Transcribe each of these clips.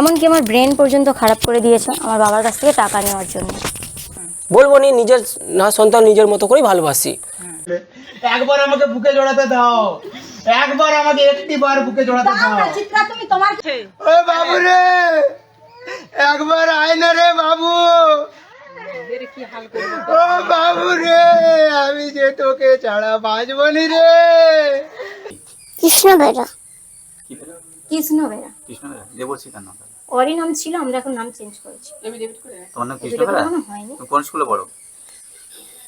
এমনকি আমার ব্রেন পর্যন্ত খারাপ করে দিয়েছে আমার বাবার কাছ থেকে টাকা নেওয়ার জন্য। বলব নি নিজের না সন্তান নিজের মতো করেই ভালোবাসি। একবার আমাকে বুকে জড়াতে দাও। একবার আমাকে একটি বার বুকে জড়াতে দাও। চিত্রা তুমি তোমার ও বাবু রে একবার আয় না রে বাবু। ও বাবু রে আমি যে তোকে ছাড়া বাঁচবো নি রে। কৃষ্ণ বেরা কৃষ্ণ বেরা কৃষ্ণ কেন? ওরই নাম ছিল আমরা এখন নাম চেঞ্জ করেছি। তোমার নাম কৃষ্ণ এটা হয়নি। কোন স্কুলে পড়ো?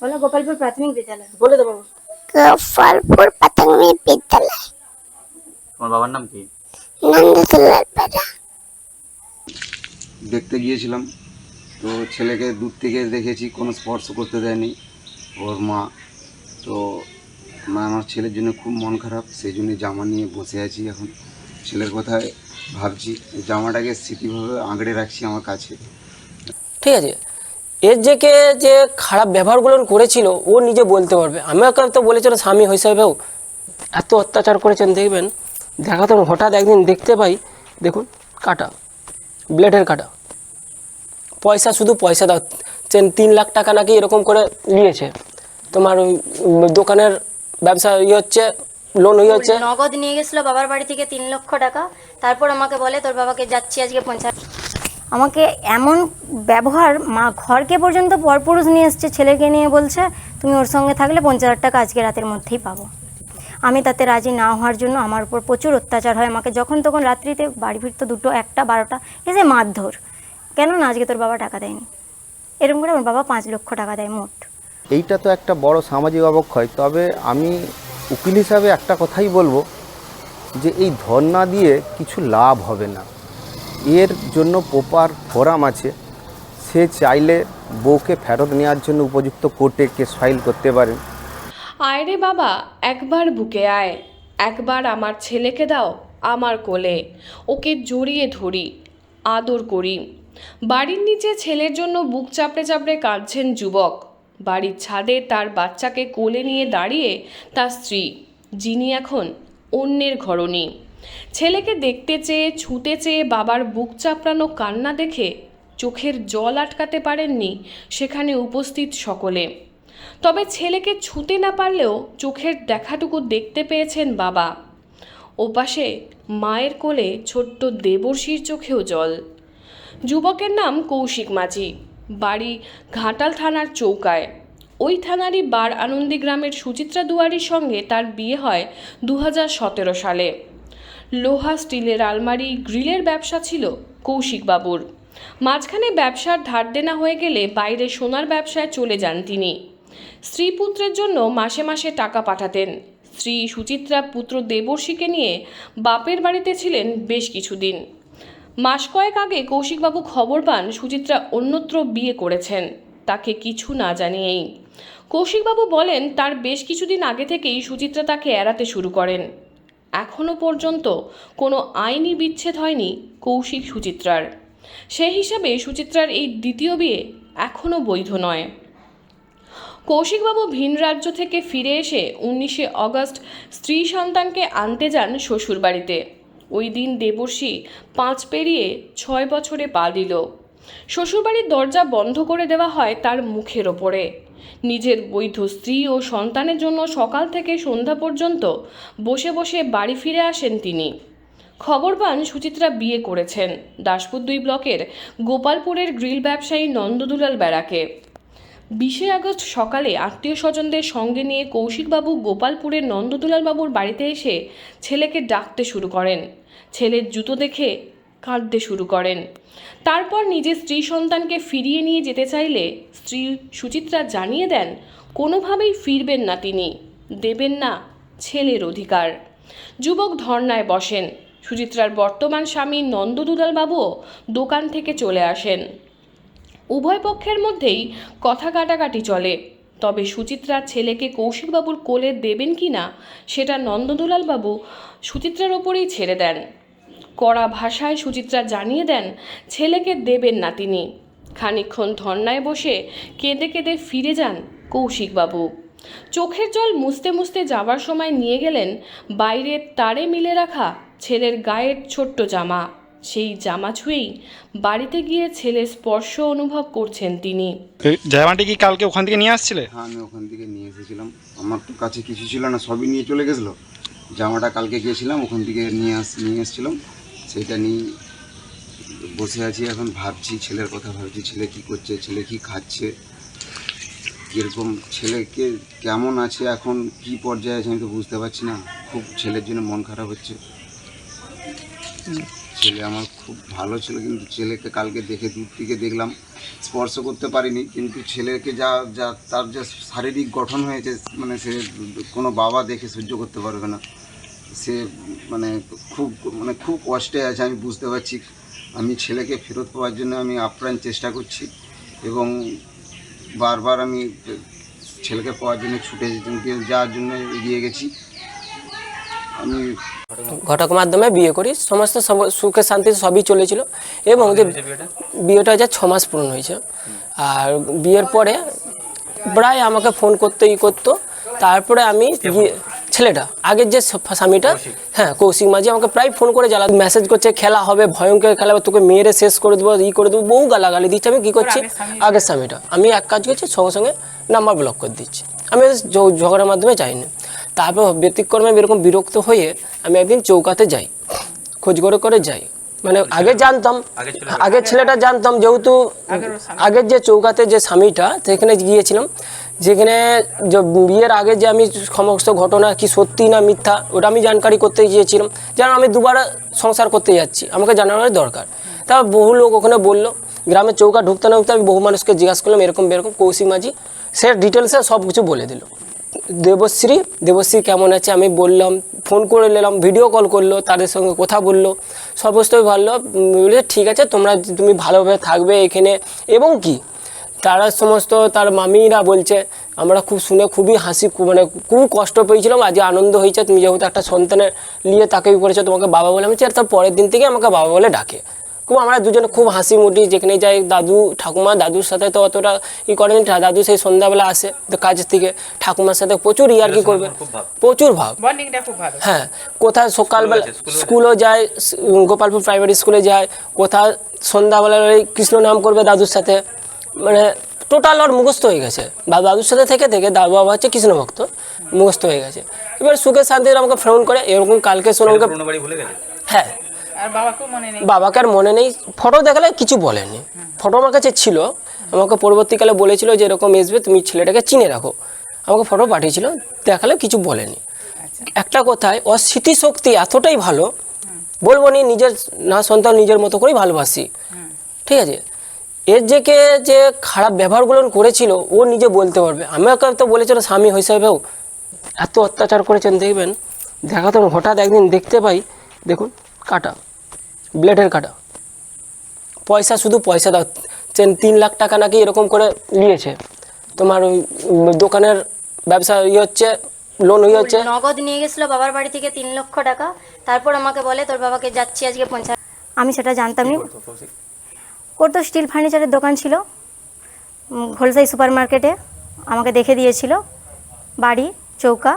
বলো গোপালপুর প্রাথমিক বিদ্যালয়। বলে দেবো। গোপালপুর প্রাথমিক বিদ্যালয়। তোমার বাবার নাম কি? নন্দতুলার পাড়া দেখতে গিয়েছিলাম তো ছেলেকে দূর থেকে দেখেছি কোনো স্পর্শ করতে দেয়নি ওর মা। তো মা আমার ছেলের জন্য খুব মন খারাপ সেই জন্য জামা নিয়ে বসে আছি এখন। ছেলের কথায় ভাবছি, জামাটাকে স্মৃতিভাবে আঁকড়ে রাখছি আমার কাছে। ঠিক আছে। এর যে কে যে খারাপ ব্যবহারগুলো করেছিল, ও নিজে বলতে পারবে। আমাকে তো বলেছিল স্বামী হিসাবেও এত অত্যাচার করেছেন, দেখবেন? দেখা তো হঠাৎ একদিন দেখতে পাই, দেখুন, কাটা। ব্লেডের কাটা। পয়সা শুধু পয়সা দাও। চেন তিন লাখ টাকা নাকি এরকম করে নিয়েছে। তোমার ওই দোকানের ব্যবসা ইয়ে হচ্ছে লোন হয়ে হচ্ছে নগদ নিয়ে গেছিল বাবার বাড়ি থেকে তিন লক্ষ টাকা। তারপর আমাকে বলে তোর বাবাকে যাচ্ছি আজকে পঞ্চায়েত আমাকে এমন ব্যবহার মা ঘরকে পর্যন্ত পরপুরুষ নিয়ে এসছে ছেলেকে নিয়ে বলছে তুমি ওর সঙ্গে থাকলে পঞ্চাশ হাজার টাকা আজকে রাতের মধ্যেই পাবো। আমি তাতে রাজি না হওয়ার জন্য আমার উপর প্রচুর অত্যাচার হয়। আমাকে যখন তখন রাত্রিতে বাড়ি ফিরতো দুটো একটা বারোটা এসে মারধর। কেন না আজকে তোর বাবা টাকা দেয়নি। এরকম করে আমার বাবা পাঁচ লক্ষ টাকা দেয় মোট। এইটা তো একটা বড় সামাজিক অবক্ষয়। তবে আমি উকিল হিসাবে একটা কথাই বলব যে এই ধর্ণা দিয়ে কিছু লাভ হবে না। এর জন্য প্রপার ফোরাম আছে। সে চাইলে বউকে ফেরত নেওয়ার জন্য উপযুক্ত কোর্টে কেস ফাইল করতে পারেন। আয় রে বাবা, একবার বুকে আয়। একবার আমার ছেলেকে দাও আমার কোলে। ওকে জড়িয়ে ধরি, আদর করি। বাড়ির নিচে ছেলের জন্য বুক চাপড়ে চাপড়ে কাঁদছেন যুবক। বাড়ির ছাদে তার বাচ্চাকে কোলে নিয়ে দাঁড়িয়ে তার স্ত্রী, যিনি এখন অন্যের ঘরণী। ছেলেকে দেখতে চেয়ে, ছুতে চেয়ে বাবার বুক চাপড়ানো কান্না দেখে চোখের জল আটকাতে পারেননি সেখানে উপস্থিত সকলে। তবে ছেলেকে ছুতে না পারলেও চোখের দেখাটুকু দেখতে পেয়েছেন বাবা। ওপাশে মায়ের কোলে ছোট্ট দেবর্ষীর চোখেও জল। যুবকের নাম কৌশিক মাঝি। বাড়ি ঘাটাল থানার চৌকায়। ওই থানারই বার আনন্দী গ্রামের সুচিত্রা দুয়ারির সঙ্গে তার বিয়ে হয় দু সালে। লোহা, স্টিলের আলমারি, গ্রিলের ব্যবসা ছিল কৌশিকবাবুর। মাঝখানে ব্যবসার ধার দেনা হয়ে গেলে বাইরে সোনার ব্যবসায় চলে যান তিনি। স্ত্রী পুত্রের জন্য মাসে মাসে টাকা পাঠাতেন। স্ত্রী সুচিত্রা পুত্র দেবর্ষীকে নিয়ে বাপের বাড়িতে ছিলেন বেশ কিছুদিন। মাস কয়েক আগে কৌশিকবাবু খবর পান সুচিত্রা অন্যত্র বিয়ে করেছেন। তাকে কিছু না জানিয়েই। কৌশিকবাবু বলেন, তার বেশ কিছুদিন আগে থেকেই সুচিত্রা তাকে এড়াতে শুরু করেন। এখনও পর্যন্ত কোনো আইনি বিচ্ছেদ হয়নি কৌশিক সুচিত্রার। সেই হিসাবে সুচিত্রার এই দ্বিতীয় বিয়ে এখনও বৈধ নয়। কৌশিকবাবু ভিন রাজ্য থেকে ফিরে এসে উনিশে অগস্ট স্ত্রী সন্তানকে আনতে যান শ্বশুরবাড়িতে। ওই দিন দেবর্ষী পাঁচ পেরিয়ে ছয় বছরে পা দিল। শ্বশুরবাড়ির দরজা বন্ধ করে দেওয়া হয় তার মুখের ওপরে। নিজের বৈধ স্ত্রী ও সন্তানের জন্য সকাল থেকে সন্ধ্যা পর্যন্ত বসে বসে বাড়ি ফিরে আসেন তিনি। খবর পান সুচিত্রা বিয়ে করেছেন। দাসপুর দুই ব্লকের গোপালপুরের গ্রিল ব্যবসায়ী নন্দদুলাল বেড়াকে। বিশে আগস্ট সকালে আত্মীয় স্বজনদের সঙ্গে নিয়ে কৌশিকবাবু গোপালপুরের নন্দদুলাল বাবুর বাড়িতে এসে ছেলেকে ডাকতে শুরু করেন। ছেলের জুতো দেখে কাঁদতে শুরু করেন। তারপর নিজের স্ত্রী সন্তানকে ফিরিয়ে নিয়ে যেতে চাইলে স্ত্রী সুচিত্রা জানিয়ে দেন, কোনোভাবেই ফিরবেন না তিনি। দেবেন না ছেলের অধিকার। যুবক ধর্নায় বসেন। সুচিত্রার বর্তমান স্বামী নন্দদুলাল বাবুও দোকান থেকে চলে আসেন। উভয় পক্ষের মধ্যেই কথা কাটাকাটি চলে। তবে সুচিত্রার ছেলেকে কৌশিকবাবুর কোলে দেবেন কি না, সেটা নন্দদুলাল বাবু সুচিত্রার ওপরেই ছেড়ে দেন। কড়া ভাষায় সুচিত্রা জানিয়ে দেন, ছেলেকে দেবেন না তিনি। খানিকক্ষণ ধর্নায় বসে কেঁদে কেঁদে ফিরে যান কৌশিকবাবু। চোখের জল মুছতে মুছতে যাবার সময় নিয়ে গেলেন বাইরের তারে মিলে রাখা ছেলের গায়ের ছোট্ট জামা। সেই জামা ছুঁয়েই বাড়িতে গিয়ে ছেলে স্পর্শ অনুভব করছেন তিনি। জামাটি কি কালকে ওখান থেকে নিয়ে আসছিলে? হ্যাঁ আমি ওখান থেকে নিয়ে এসেছিলাম। আমার তো কাছে কিছু ছিল না সবই নিয়ে চলে গেছিল। জামাটা কালকে গিয়েছিলাম ওখান থেকে নিয়ে আস নিয়ে এসেছিলাম। সেইটা নিয়ে বসে আছি এখন ভাবছি ছেলের কথা ভাবছি ছেলে কি করছে ছেলে কি খাচ্ছে কীরকম ছেলেকে কেমন আছে এখন কি পর্যায়ে আছে আমি তো বুঝতে পারছি না। খুব ছেলের জন্য মন খারাপ হচ্ছে। ছেলে আমার খুব ভালো ছিল, কিন্তু ছেলেকে কালকে দেখে দূর থেকে দেখলাম, স্পর্শ করতে পারিনি, কিন্তু ছেলেকে যা যা, তার যা শারীরিক গঠন হয়েছে মানে সে কোনো বাবা দেখে সহ্য করতে পারবে না। সে মানে খুব মানে খুব কষ্টে আছে, আমি বুঝতে পারছি। আমি ছেলেকে ফেরত পাওয়ার জন্য আমি আপ্রাণ চেষ্টা করছি এবং বারবার আমি ছেলেকে পাওয়ার জন্য ছুটে যাওয়ার জন্য এগিয়ে গেছি ঘটক মাধ্যমে বিয়ে করি। সমস্ত সুখে শান্তি সবই চলেছিল এবং যে বিয়েটা? যা ছ মাস পূর্ণ হয়েছে। আর বিয়ের পরে প্রায় আমাকে ফোন করতো ই করতো। তারপরে আমি ছেলেটা আগের যে স্বামীটা হ্যাঁ কৌশিক মাঝি আমাকে প্রায় ফোন করে জ্বালা মেসেজ করছে খেলা হবে ভয়ঙ্কর খেলা হবে তোকে মেয়েরে শেষ করে দেবো ই করে দেবো বহু গালাগালি দিচ্ছে আমি কী করছি? আগের স্বামীটা? আমি এক কাজ করছি সঙ্গে সঙ্গে নাম্বার ব্লক করে দিচ্ছি। আমি ঝগড়ার মাধ্যমে যাইনি। তারপর ব্যতিক্রমে এরকম বিরক্ত হয়ে আমি একদিন চৌকাতে যাই খোঁজ করে করে যাই। মানে আগে জানতাম আগের ছেলেটা জানতাম যেহেতু আগের যে চৌকাতে যে স্বামীটা সেখানে গিয়েছিলাম যেখানে বিয়ের আগে যে আমি সমস্ত ঘটনা কি সত্যি না মিথ্যা ওটা আমি জানকারি করতে গিয়েছিলাম। যেন আমি দুবার সংসার করতে যাচ্ছি আমাকে জানানোর দরকার। তা বহু লোক ওখানে বলল গ্রামের চৌকা ঢুকতে না ঢুকতে আমি বহু মানুষকে জিজ্ঞাসা করলাম এরকম এরকম কৌশিক মাঝি সে ডিটেলসে সব কিছু বলে দিল। দেবশ্রী দেবশ্রী কেমন আছে? আমি বললাম ফোন করে নিলাম ভিডিও কল করল, তাদের সঙ্গে কথা বলল। সমস্তই ভালো। বলে ঠিক আছে, তোমরা, তুমি ভালোভাবে থাকবে এখানে। এবং কি? তারা সমস্ত, তার মামিরা বলছে, আমরা খুব শুনে খুবই হাসি মানে খুব কষ্ট পেয়েছিলাম আজ আনন্দ হয়েছে। তুমি যেহেতু একটা সন্তানের, নিয়ে তাকে করেছ, তোমাকে বাবা বলে আমি তার পরের দিন থেকে আমাকে বাবা বলে ডাকে। খুব আমরা দুজনে খুব হাসি মুটি যেখানে যাই দাদু ঠাকুমা দাদুর সাথে তো অতটা ই করেনি দাদু সেই সন্ধ্যাবেলা আসে তো কাজ থেকে ঠাকুমার সাথে প্রচুর ইয়ার কি করবে? প্রচুর ভাব। হ্যাঁ কোথায় সকালবেলা স্কুলও যায় গোপালপুর প্রাইমারি স্কুলে যায় কোথায় সন্ধ্যাবেলা ওই কৃষ্ণ নাম করবে দাদুর সাথে মানে টোটাল ওর মুখস্থ হয়ে গেছে। বা দাদুর সাথে থেকে থেকে দাদু বাবা হচ্ছে কৃষ্ণ ভক্ত মুখস্থ হয়ে গেছে। এবার সুখে শান্তিতে আমাকে ফোন করে এরকম কালকে শোনো আমাকে পুরোনো হ্যাঁ বাবাকে আর মনে নেই। ফটো দেখালে কিছু বলেনি। ফটো আমার কাছে ছিল। আমাকে পরবর্তীকালে বলেছিল যে এরকম আসবে তুমি ছেলেটাকে চিনে রাখো। আমাকে ফটো পাঠিয়েছিল। দেখালে কিছু বলেনি। একটা কথায় ওর স্মৃতিশক্তি এতটাই ভালো বলব নি নিজের না সন্তান নিজের মতো করেই ভালোবাসি। ঠিক আছে? এর যে কে যে খারাপ ব্যবহারগুলো করেছিল ও নিজে বলতে পারবে। আমাকে তো বলেছিল স্বামী হিসাবেও এত অত্যাচার করেছেন দেখবেন? দেখা তো হঠাৎ একদিন দেখতে পাই দেখুন কাটা ব্লেডের কাটা। পয়সা শুধু পয়সা দাও চেন- তিন লাখ টাকা নাকি এরকম করে নিয়েছে। তোমার ওই দোকানের ব্যবসা ইয়ে হচ্ছে লোন হয়ে হচ্ছে। নগদ নিয়ে গেছিল বাবার বাড়ি থেকে তিন লক্ষ টাকা তারপর আমাকে বলে তোর বাবাকে যাচ্ছি আজকে পঞ্চায়েত আমি সেটা জানতাম না। করতো স্টিল ফার্নিচারের দোকান ছিল হোলসাই সুপার মার্কেটে আমাকে দেখে দিয়েছিল বাড়ি চৌকা।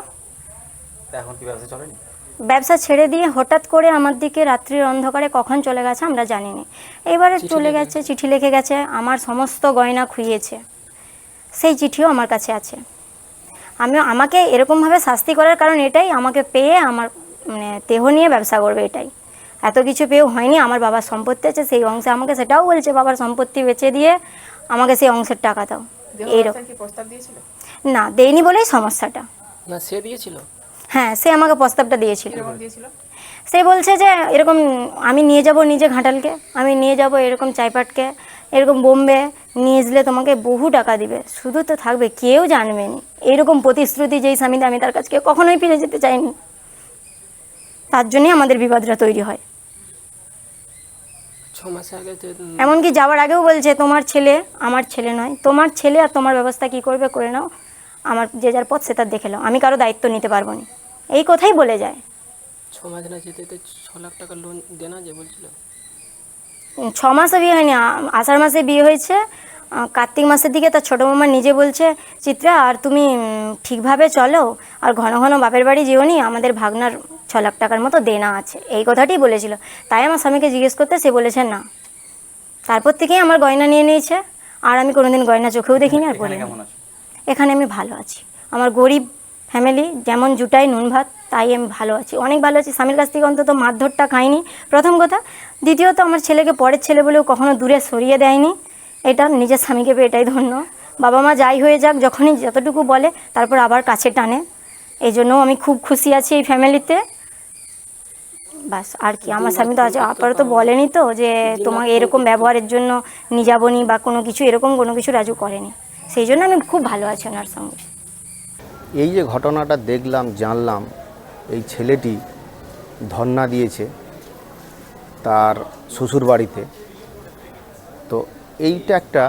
এখন কি ব্যবসা চলেনি? ব্যবসা ছেড়ে দিয়ে হঠাৎ করে আমার দিকে রাত্রির অন্ধকারে কখন চলে গেছে আমরা জানি না এবারে চলে গেছে চিঠি লিখে গেছে আমার সমস্ত গয়না খুইয়েছে। সেই চিঠিও আমার কাছে আছে। আমি আমাকে এরকমভাবে শাস্তি করার কারণ এটাই আমাকে পেয়ে আমার মানে দেহ নিয়ে ব্যবসা করবে এটাই। এত কিছু পেয়েও হয়নি আমার বাবার সম্পত্তি আছে সেই অংশে আমাকে সেটাও বলছে বাবার সম্পত্তি বেচে দিয়ে আমাকে সেই অংশের টাকা দাও। এইরকম না দেয়নি বলেই সমস্যাটা। না সে দিয়েছিল। হ্যাঁ সে আমাকে প্রস্তাবটা দিয়েছিল। সে বলছে যে এরকম আমি নিয়ে যাব নিজে ঘাটালকে আমি নিয়ে যাব এরকম চাইপাটকে এরকম বোম্বে নিয়ে আসলে তোমাকে বহু টাকা দিবে। শুধু তো থাকবে কেউ জানবে না। এইরকম প্রতিশ্রুতি যেই স্বামীতে আমি তার কাছে কখনোই ফিরে যেতে চাইনি। তার জন্যই আমাদের বিবাদটা তৈরি হয়। এমনকি যাওয়ার আগেও বলছে তোমার ছেলে আমার ছেলে নয় তোমার ছেলে আর তোমার ব্যবস্থা কি করবে করে নাও। আমার যে যার পথ সে তার দেখে আমি কারও দায়িত্ব নিতে পারব না। এই কথাই বলে যায়। ছ মাস না যেতে যেতে ছ লাখ টাকা লোন দেনা যে বলছিল? ছ মাসে বিয়ে হয়নি। আ- আষাঢ় মাসে বিয়ে হয়েছে। কার্তিক মাসের দিকে তার ছোটো মামা নিজে বলছে চিত্রা আর তুমি ঠিকভাবে চলো। আর ঘন ঘন বাপের বাড়ি নি। আমাদের ভাগনার ছ লাখ টাকার মতো দেনা আছে। এই কথাটি বলেছিল। তাই আমার স্বামীকে জিজ্ঞেস করতে সে বলেছে না। তারপর থেকেই আমার গয়না নিয়ে নিয়েছে। আর আমি কোনোদিন গয়না চোখেও দেখিনি আর আছো? এখানে আমি ভালো আছি। আমার গরিব ফ্যামিলি যেমন জুটাই নুন ভাত, তাই আমি ভালো আছি। অনেক ভালো আছি। স্বামীর কাছ থেকে অন্তত মারধরটা খাইনি। প্রথম কথা, দ্বিতীয়ত আমার ছেলেকে পরের ছেলে বলেও কখনো দূরে সরিয়ে দেয়নি। এটা নিজের স্বামীকে পেয়ে এটাই ধন্য। বাবা মা যাই হয়ে যাক, যখনই যতটুকু বলে, তারপর আবার কাছে টানে। এই জন্য আমি খুব খুশি আছি এই ফ্যামিলিতে বাস, আর কি, আমার স্বামী তো আজ আপাতত বলেনি তো যে তোমাকে এরকম ব্যবহারের জন্য নিয়ে যাবনি বা কোনো কিছু, এরকম কোনো কিছু রাজু করেনি। সেই জন্য আমি খুব ভালো আছি ওনার সঙ্গে। এই যে ঘটনাটা দেখলাম, জানলাম, এই ছেলেটি ধর্না দিয়েছে তার শ্বশুর বাড়িতে তো এইটা একটা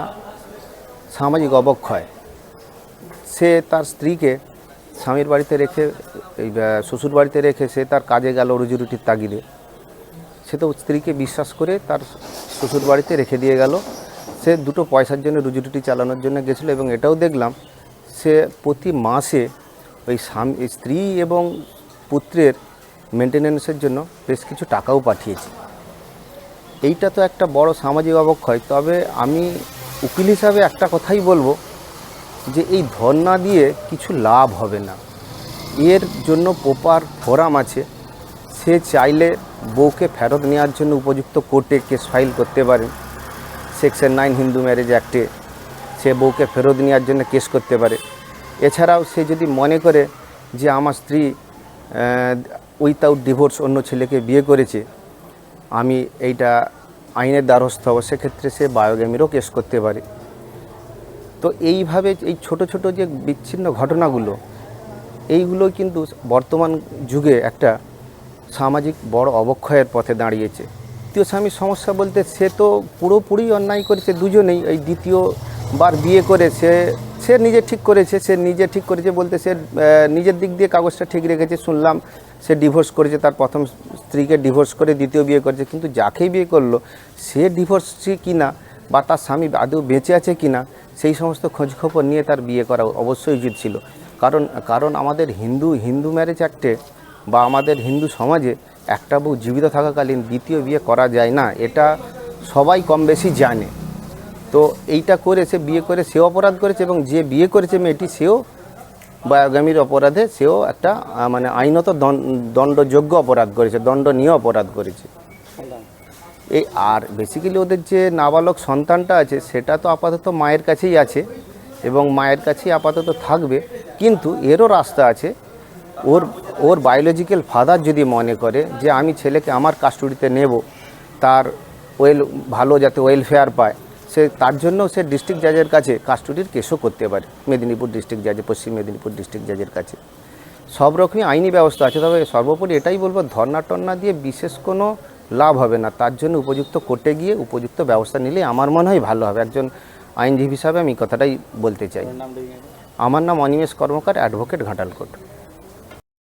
সামাজিক অবক্ষয়। সে তার স্ত্রীকে স্বামীর বাড়িতে রেখে, এই শ্বশুর বাড়িতে রেখে সে তার কাজে গেল রুজি রুটির তাগিদে। সে তো স্ত্রীকে বিশ্বাস করে তার শ্বশুর বাড়িতে রেখে দিয়ে গেল। সে দুটো পয়সার জন্য রুজি রুটি চালানোর জন্য গেছিল এবং এটাও দেখলাম সে প্রতি মাসে ওই স্বামী স্ত্রী এবং পুত্রের মেনটেন্যান্সের জন্য বেশ কিছু টাকাও পাঠিয়েছে। এইটা তো একটা বড় সামাজিক অবক্ষয়। তবে আমি উকিল হিসাবে একটা কথাই বলব যে এই ধর্ণা দিয়ে কিছু লাভ হবে না। এর জন্য প্রপার ফোরাম আছে। সে চাইলে বউকে ফেরত নেওয়ার জন্য উপযুক্ত কোর্টে কেস ফাইল করতে পারে। সেকশন নাইন হিন্দু ম্যারেজ অ্যাক্টে সে বউকে ফেরত নেওয়ার জন্য কেস করতে পারে। এছাড়াও সে যদি মনে করে যে আমার স্ত্রী উইথাউট ডিভোর্স অন্য ছেলেকে বিয়ে করেছে, আমি এইটা আইনের দ্বারস্থ হব, সেক্ষেত্রে সে বায়োগ্যামিরও কেস করতে পারে। তো এইভাবে এই ছোট ছোট যে বিচ্ছিন্ন ঘটনাগুলো, এইগুলো কিন্তু বর্তমান যুগে একটা সামাজিক বড় অবক্ষয়ের পথে দাঁড়িয়েছে। দ্বিতীয় স্বামীর সমস্যা বলতে সে তো পুরোপুরি অন্যায় করেছে, দুজনেই। এই দ্বিতীয়বার বিয়ে করেছে সে নিজে ঠিক করেছে, সে নিজে ঠিক করেছে বলতে সে নিজের দিক দিয়ে কাগজটা ঠিক রেখেছে, শুনলাম সে ডিভোর্স করেছে, তার প্রথম স্ত্রীকে ডিভোর্স করে দ্বিতীয় বিয়ে করেছে, কিন্তু যাকেই বিয়ে করল, সে ডিভোর্সি কিনা বা তার স্বামী আদৌ বেঁচে আছে কি না সেই সমস্ত খোঁজখবর নিয়ে তার বিয়ে করা অবশ্যই উচিত ছিল। কারণ কারণ আমাদের হিন্দু হিন্দু ম্যারেজ অ্যাক্টে বা আমাদের হিন্দু সমাজে একটা বউ জীবিত থাকাকালীন দ্বিতীয় বিয়ে করা যায় না, এটা সবাই কম বেশি জানে। তো এইটা করে সে বিয়ে করে, সেও অপরাধ করেছে এবং যে বিয়ে করেছে মেয়েটি, সেও বায়োগামীর অপরাধে, সেও একটা মানে আইনত দণ্ডযোগ্য অপরাধ করেছে, দণ্ডনীয় অপরাধ করেছে। এই আর বেসিক্যালি ওদের যে নাবালক সন্তানটা আছে, সেটা তো আপাতত মায়ের কাছেই আছে এবং মায়ের কাছেই আপাতত থাকবে, কিন্তু এরও রাস্তা আছে ওর ওর বায়োলজিক্যাল ফাদার যদি মনে করে যে আমি ছেলেকে আমার কাস্টডিতে নেব তার ওয়েল ভালো যাতে ওয়েলফেয়ার পায় সে তার জন্য সে ডিস্ট্রিক্ট জাজের কাছে কাস্টডির কেসও করতে পারে মেদিনীপুর ডিস্ট্রিক্ট জাজে পশ্চিম মেদিনীপুর ডিস্ট্রিক্ট জাজের কাছে। সব রকমই আইনি ব্যবস্থা আছে তবে সর্বোপরি এটাই বলব ধর্না টর্না দিয়ে বিশেষ কোনো লাভ হবে না। তার জন্য উপযুক্ত কোর্টে গিয়ে উপযুক্ত ব্যবস্থা নিলে আমার মনে হয় ভালো হবে। একজন আইনজীবী হিসাবে আমি কথাটাই বলতে চাই। আমার নাম অনিমেষ কর্মকার অ্যাডভোকেট ঘাটালকোট।